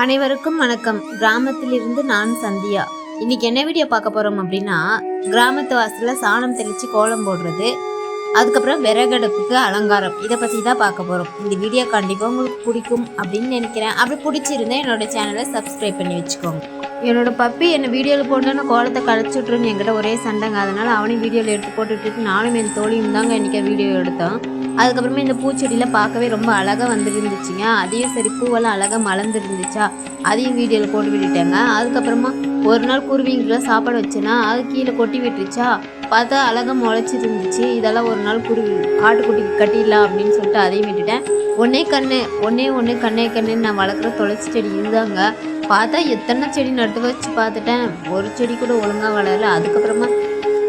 அனைவருக்கும் வணக்கம். கிராமத்திலிருந்து நான் சந்தியா. இன்னைக்கு என்ன வீடியோ பார்க்க போறோம் அப்படின்னா கிராமத்து வாசல்ல சாணம் தெளிச்சு கோலம் போடுறது அதுக்கப்புறம் விறகடுப்புக்கு அலங்காரம். இதை பற்றி தான் பார்க்க போகிறோம் இந்த வீடியோ கண்டிப்பாக உங்களுக்கு பிடிக்கும் அப்படின்னு நினைக்கிறேன். அப்படி பிடிச்சிருந்தா என்னோட சேனலை சப்ஸ்கிரைப் பண்ணி வச்சுக்கோங்க. என்னோட பப்பி என்னை வீடியோவில் போட்டோன்னு கோலத்தை கழிச்சு விட்ருன்னு என்கிட்ட ஒரே சண்டைங்க. அதனால் அவனையும் வீடியோவில் எடுத்து போட்டுட்டு நானும் என் தோழியும் தாங்க இன்றைக்கி வீடியோ எடுத்தோம். அதுக்கப்புறமா இந்த பூச்செடியில் பார்க்கவே ரொம்ப அழகாக வந்துருந்துச்சுங்க. அதையும் சரி பூவெல்லாம் அழகாக மலர்ந்துருந்துச்சா? அதையும் வீடியோவில் போட்டு விட்டுட்டேங்க. அதுக்கப்புறமா ஒரு நாள் குருவிங்களுக்குலாம் சாப்பாடு வச்சேன்னா அது கீழே கொட்டி விட்டுருச்சா? பார்த்தா அழகாக முளைச்சிருந்துச்சு. இதெல்லாம் ஒரு நாள் குருவி காட்டுக்குட்டிக்கு கட்டிடலாம் அப்படின்னு சொல்லிட்டு அதையும் விட்டுட்டேன். ஒன்னே கண்ணு ஒன்னே ஒன்று கண்ணே கண்ணுன்னு நான் வளர்க்குற துளசி செடி இருந்தாங்க பார்த்தா எத்தனை செடி நட்டு வச்சு பார்த்துட்டேன். ஒரு செடி கூட ஒழுங்காக வளரல. அதுக்கப்புறமா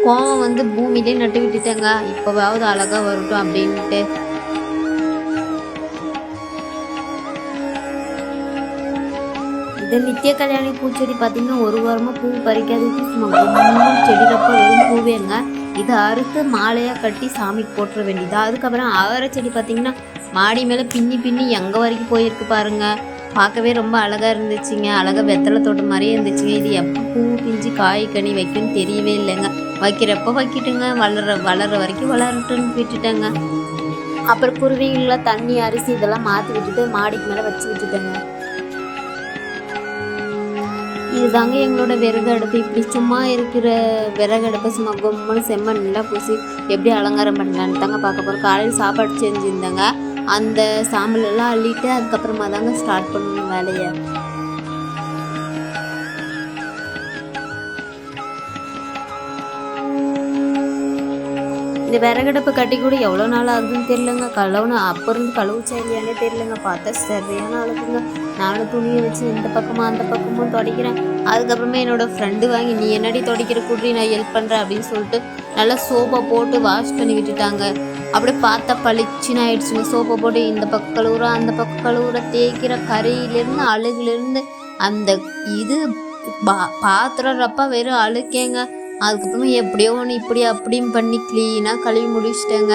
கோவம் வந்து பூமியிலே நட்டு விட்டுட்டேங்க. இப்போவாவது அழகாக வரட்டும் அப்படின்ட்டு. இது நித்திய கல்யாணி பூச்செடி பார்த்தீங்கன்னா ஒரு வாரமாக பூ பறிக்காததுக்கு சும்மா கும்முன்னு செடியிலப்ப வெறும் பூவேங்க. இதை அறுத்து மாலையாக கட்டி சாமிக்கு போட்டுற வேண்டியது. அதுக்கப்புறம் அவரை செடி பார்த்தீங்கன்னா மாடி மேலே பின்னி பின்னி எங்கே வரைக்கும் போயிருக்கு பாருங்கள் பார்க்கவே ரொம்ப அழகாக இருந்துச்சுங்க. அழகாக வெத்தலை தோட்டம் மாதிரியே இருந்துச்சுங்க. இது எப்போ பூ பிஞ்சு காய் கனி வைக்கணும்னு தெரியவே இல்லைங்க. வைக்கிறப்போ வைக்கிட்டுங்க. வளர வளர வரைக்கும் வளரட்டுன்னு விட்டுட்டேங்க. அப்புறம் குருவிகள்லாம் தண்ணி அரிசி இதெல்லாம் மாற்றி விட்டுட்டு மாடிக்கு மேலே வச்சு விட்டுட்டேங்க. இதுதாங்க எங்களோட விறகு அடுப்பு இப்படி சும்மா இருக்கிற விறகு அடுப்பை சும்மா கொம்முன்னு செம்மண்லாம் பூசி எப்படி அலங்காரம் பண்ணலான்னு தாங்க பார்க்க போகிறோம் காலையில் சாப்பாடு செஞ்சுருந்தாங்க. அந்த சாம்பல் எல்லாம் அள்ளிட்டு அதுக்கப்புறமா தாங்க ஸ்டார்ட் பண்ணணும் வேலையை. இந்த விறகடுப்பு கட்டி கூட எவ்வளோ நாள் ஆகுதுன்னு தெரியலங்க. கழுவுன அப்போ இருந்து கழுவுச்சா இல்லையானே தெரியலங்க. பார்த்தா சரியான அளவுங்க நானும் துணியை வச்சு இந்த பக்கமும் அந்த பக்கமும் துடைக்கிறேன். அதுக்கப்புறமே என்னோட ஃப்ரெண்டு வாங்கி நீ என்னடி துடைக்கிற குடி நான் ஹெல்ப் பண்ணுறேன் அப்படின்னு சொல்லிட்டு நல்லா சோப்பை போட்டு வாஷ் பண்ணி விட்டுட்டாங்க. அப்படியே பார்த்தா பளிச்சுன்னு ஆயிடுச்சுங்க. சோப்பை போட்டு இந்த பக்கம் கழுவுற அந்த பக்கம் கழுவுற தேய்க்கிற கரையிலேருந்து அழுகுலேருந்து அந்த இது பா பாத்திரம் ரப்பா வெறும் அழுக்கேங்க. அதுக்கப்புறமா எப்படியோ ஒன்று இப்படி அப்படியும் பண்ணி க்ளீனாக கழுவி முடிச்சிட்டேங்க.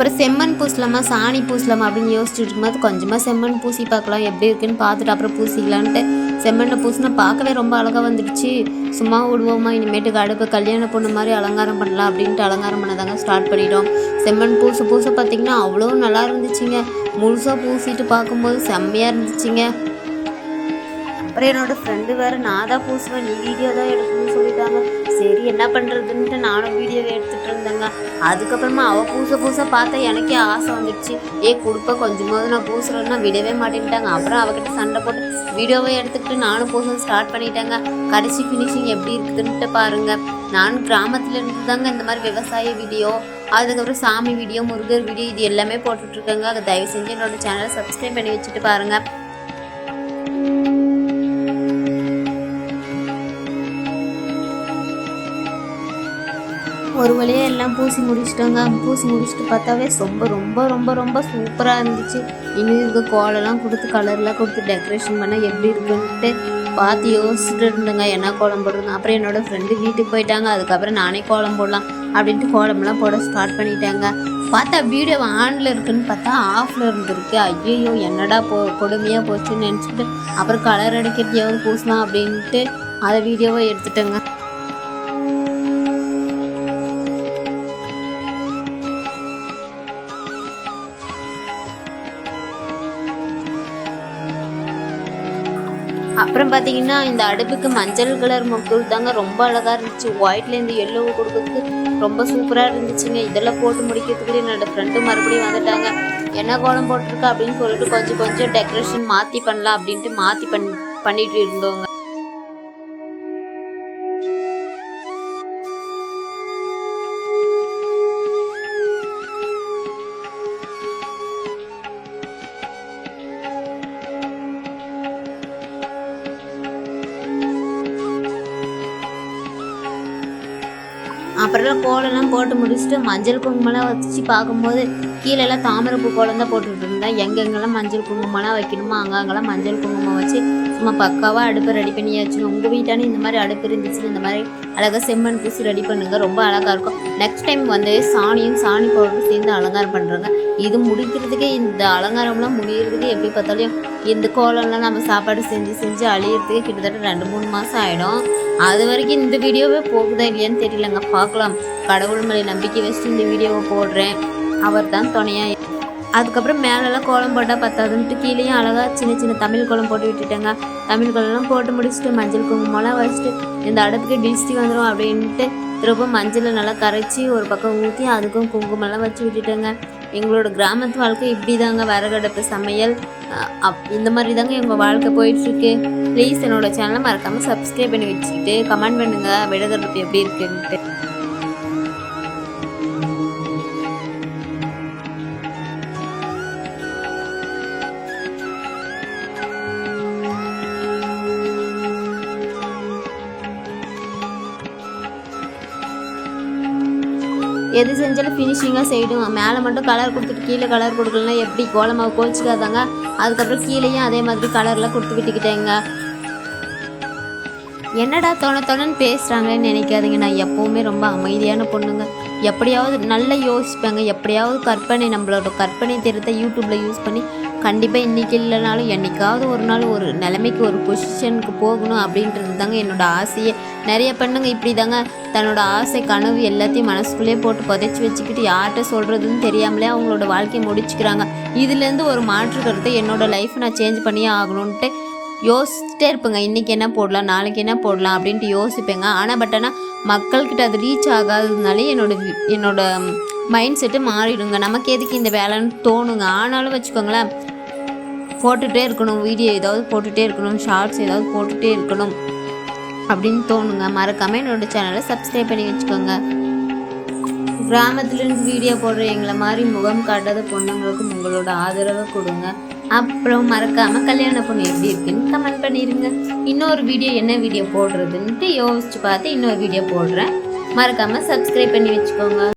அப்புறம் செம்மண் பூசலாமா சாணி பூசலாமா அப்படின்னு யோசிச்சுட்டு இருக்கும்போது கொஞ்சமாக செம்மண் பூசி பார்க்கலாம். எப்படி இருக்குன்னு பார்த்துட்டு அப்புறம் பூசிக்கலான்ட்டு செம்மண்ணை பூசினா பார்க்கவே ரொம்ப அழகாக வந்துடுச்சு. சும்மா விடுவோமா இனிமேட்டுக்கு அடுப்பு கல்யாண பொண்ணு மாதிரி அலங்காரம் பண்ணலாம் அப்படின்ட்டு அலங்காரம் பண்ணதாங்க ஸ்டார்ட் பண்ணிட்டோம். செம்மண் பூச பூச பார்த்தீங்கன்னா அவ்வளோ நல்லா இருந்துச்சுங்க. முழுசாக பூசிட்டு பார்க்கும்போது செம்மையாக இருந்துச்சுங்க. அப்புறம் என்னோடய ஃப்ரெண்டு வேறு நான் தான் பூசுவேன் நீ வீடியோ தான் எடுக்கணும்னு சொல்லிட்டாங்க. சரி என்ன பண்ணுறதுன்ட்டு நானும் வீடியோவை எடுத்துகிட்டு இருந்தேங்க. அதுக்கப்புறமா அவள் பூச பூச பார்த்தா எனக்கே ஆசை வந்துடுச்சு. ஏ கொடுப்ப கொஞ்சமாவது நான் பூசுறேன்னா விடவே மாட்டேன்ட்டாங்க. அப்புறம் அவகிட்ட சண்டை போட்டு வீடியோவை எடுத்துக்கிட்டு நானும் பூச ஸ்டார்ட் பண்ணிட்டேங்க. கடைசி ஃபினிஷிங் எப்படி இருக்குதுன்ட்டு பாருங்கள் நான் கிராமத்தில் இருந்து தாங்க இந்த மாதிரி விவசாய வீடியோ அதுக்கப்புறம் சாமி வீடியோ முருகர் வீடியோ இது எல்லாமே போட்டுட்ருக்கேங்க அதை தயவு செஞ்சு என்னோட சேனலை சப்ஸ்கிரைப் பண்ணி வச்சுட்டு பாருங்கள் ஒரு வழியாக எல்லாம் பூசி முடிச்சிட்டோங்க. பூசி முடிச்சுட்டு பார்த்தாவே ரொம்ப ரொம்ப ரொம்ப ரொம்ப சூப்பராக இருந்துச்சு. இன்னும் இருக்க கோலம்லாம் கொடுத்து கலர்லாம் கொடுத்து டெக்கரேஷன் பண்ணால் எப்படி இருக்குன்ட்டு பார்த்து யோசிச்சுட்டு இருந்தேங்க. என்ன கோலம் போடுறது அப்புறம் என்னோடய ஃப்ரெண்டு வீட்டுக்கு போயிட்டாங்க. அதுக்கப்புறம் நானே கோலம் போடலாம் அப்படின்ட்டு கோலம்லாம் போட ஸ்டார்ட் பண்ணிட்டாங்க. பார்த்தா வீடியோ ஆனில் இருக்குன்னு பார்த்தா ஆஃபில் இருந்திருக்கு. ஐயோ என்னடா போ கொடுமையாக போச்சுன்னு நினச்சிட்டு அப்புறம் கலர் அடிக்கிறதையாவது பூசலாம் அப்படின்ட்டு அதை வீடியோவை எடுத்துட்டேங்க. அப்புறம் பார்த்தீங்கன்னா இந்த அடுப்புக்கு மஞ்சள் கலர் மொக்குள் தாங்க ரொம்ப அழகாக இருந்துச்சு. ஒயிட்லேருந்து எல்லோவை கொடுக்கறதுக்கு ரொம்ப சூப்பராக இருந்துச்சுங்க. இதெல்லாம் போட்டு முடிக்கிறதுக்குள்ளே என்னோட ஃப்ரெண்டு மறுபடியும் வந்துட்டாங்க. என்ன கோலம் போட்டிருக்கா? அப்படின்னு சொல்லிட்டு கொஞ்சம் கொஞ்சம் டெக்கரேஷன் மாற்றி பண்ணலாம் அப்படின்ட்டு மாற்றி பண் பண்ணிட்டு இருந்தோங்க. அப்புறம் கோலம்லாம் போட்டு முடிச்சுட்டு மஞ்சள் குங்குமம்லாம் வச்சு பார்க்கும்போது கீழெல்லாம் தாமரைப்பூ கோலம் தான் போட்டுட்டு இருந்தேன் எங்கெங்கெல்லாம் மஞ்சள் குங்குமம்லாம் வைக்கணுமோ அங்கங்கெல்லாம் மஞ்சள் குங்குமம் வச்சு சும்மா பக்காவாக அடுப்பை ரெடி பண்ணியாச்சு உங்கள் வீட்டானே இந்த மாதிரி அடுப்பு இருந்துச்சுன்னு இந்த மாதிரி அழகாக செம்மண் பூசி ரெடி பண்ணுங்க. ரொம்ப அழகாக இருக்கும். நெக்ஸ்ட் டைம் வந்து சாணியும் சாணி பவுடரும் சேர்ந்து அலங்காரம் பண்ணுறாங்க இது முடிக்கிறதுக்கே இந்த அலங்காரம்லாம் முடிகிறதுக்கு எப்படி பார்த்தாலும் இந்த கோலம்லாம் நம்ம சாப்பாடு செஞ்சு செஞ்சு அழியிறதுக்கே கிட்டத்தட்ட ரெண்டு மூணு மாதம் ஆகிடும் அது வரைக்கும் இந்த வீடியோவே போகுதா இல்லையான்னு தெரியலங்க. பார்க்கலாம். கடவுள் மேலே நம்பிக்கை வச்சுட்டு இந்த வீடியோவை போடுறேன். அவர் தான் துணையாக அதுக்கப்புறம் மேலெல்லாம் கோலம் போட்டால் பத்தாதுன்ட்டு கீழேயும் அழகாக சின்ன சின்ன தமிழ் கோலம் போட்டு விட்டுட்டேங்க. தமிழ் கோலம்லாம் போட்டு முடிச்சுட்டு மஞ்சள் குங்குமம்லாம் வச்சுட்டு இந்த அடுப்புக்கு டிஸ்டி வந்துடும் அப்படின்ட்டு திரும்ப மஞ்சளை நல்லா கரைச்சி ஒரு பக்கம் ஊற்றி அதுக்கும் குங்குமெல்லாம் வச்சு விட்டுட்டேங்க. எங்களோட கிராமத்து வாழ்க்கை இப்படி தாங்க விறகடுப்பு சமையல் அப் இந்த மாதிரி தாங்க எங்கள் வாழ்க்கை போயிட்டுருக்கு. ப்ளீஸ் என்னோடய சேனலை மறக்காமல் சப்ஸ்கிரைப் பண்ணி வச்சுக்கிட்டு கமெண்ட் பண்ணுங்கள் விடகடுப்பு எப்படி இருக்குன்ட்டு. எது செஞ்சாலும் ஃபினிஷிங்காக செய்யிடுங்க மேலே மட்டும் கலர் கொடுத்துட்டு கீழே கலர் கொடுக்கலன்னா எப்படி? கோலமாவு கோச்சிக்காதாங்க அதுக்கப்புறம் கீழேயும் அதே மாதிரி கலர்லாம் கொடுத்து விட்டுக்கிட்டேங்க. என்னடா தோண தொணன்னு பேசுகிறாங்களேன்னு நினைக்காதீங்க. நான் எப்போவுமே ரொம்ப அமைதியான பொண்ணுங்க. எப்படியாவது நல்லா யோசிப்பேங்க. எப்படியாவது கற்பனை நம்மளோட கற்பனை திறத்தை யூடியூப்பில் யூஸ் பண்ணி கண்டிப்பாக இன்றைக்கி இல்லைனாலும் என்றைக்காவது ஒரு நாள் ஒரு நிலைமைக்கு ஒரு பொசிஷனுக்கு போகணும் அப்படின்றது தாங்க என்னோடய ஆசையே. நிறைய பெண்ணுங்க இப்படி தாங்க தன்னோட ஆசை கனவு எல்லாத்தையும் மனசுக்குள்ளேயே போட்டு புதைச்சி வச்சுக்கிட்டு யார்கிட்ட சொல்கிறதுன்னு தெரியாமலே அவங்களோட வாழ்க்கையை முடிச்சுக்கிறாங்க. இதுலேருந்து ஒரு மாற்று கருத்தை என்னோட லைஃப் நான் சேஞ்ச் பண்ணியே ஆகணுன்ட்டு யோசிச்சுட்டே இருப்பேங்க. இன்றைக்கி என்ன போடலாம் நாளைக்கு என்ன போடலாம் அப்படின்ட்டு யோசிப்பேங்க. ஆனால் பட் ஆனால் மக்கள்கிட்ட அது ரீச் ஆகாததுனாலே என்னோட என்னோடய என்னோட மைண்ட் செட்டு மாறிடுங்க. நமக்கு எதுக்கு இந்த வேலைன்னு தோணுங்க. ஆனாலும் வச்சுக்கோங்களேன் போட்டுகிட்டே இருக்கணும் வீடியோ ஏதாவது போட்டுகிட்டே இருக்கணும் ஷார்ட்ஸ் ஏதாவது போட்டுகிட்டே இருக்கணும் அப்படின்னு தோணுங்க. மறக்காமல் என்னோடய சேனலை சப்ஸ்கிரைப் பண்ணி வச்சுக்கோங்க. கிராமத்துலேருந்து வீடியோ போடுற எங்களை மாதிரி முகம் காட்டாத பொண்ணுங்களுக்கும் உங்களோட ஆதரவை கொடுங்க. அப்புறம் மறக்காமல் கல்யாண பொண்ணு எப்படி இருக்குன்னு கமெண்ட் பண்ணிடுங்க இன்னொரு வீடியோ என்ன வீடியோ போடுறதுன்ட்டு யோசிச்சு பார்த்து இன்னொரு வீடியோ போடுறேன். மறக்காமல் சப்ஸ்கிரைப் பண்ணி வச்சுக்கோங்க.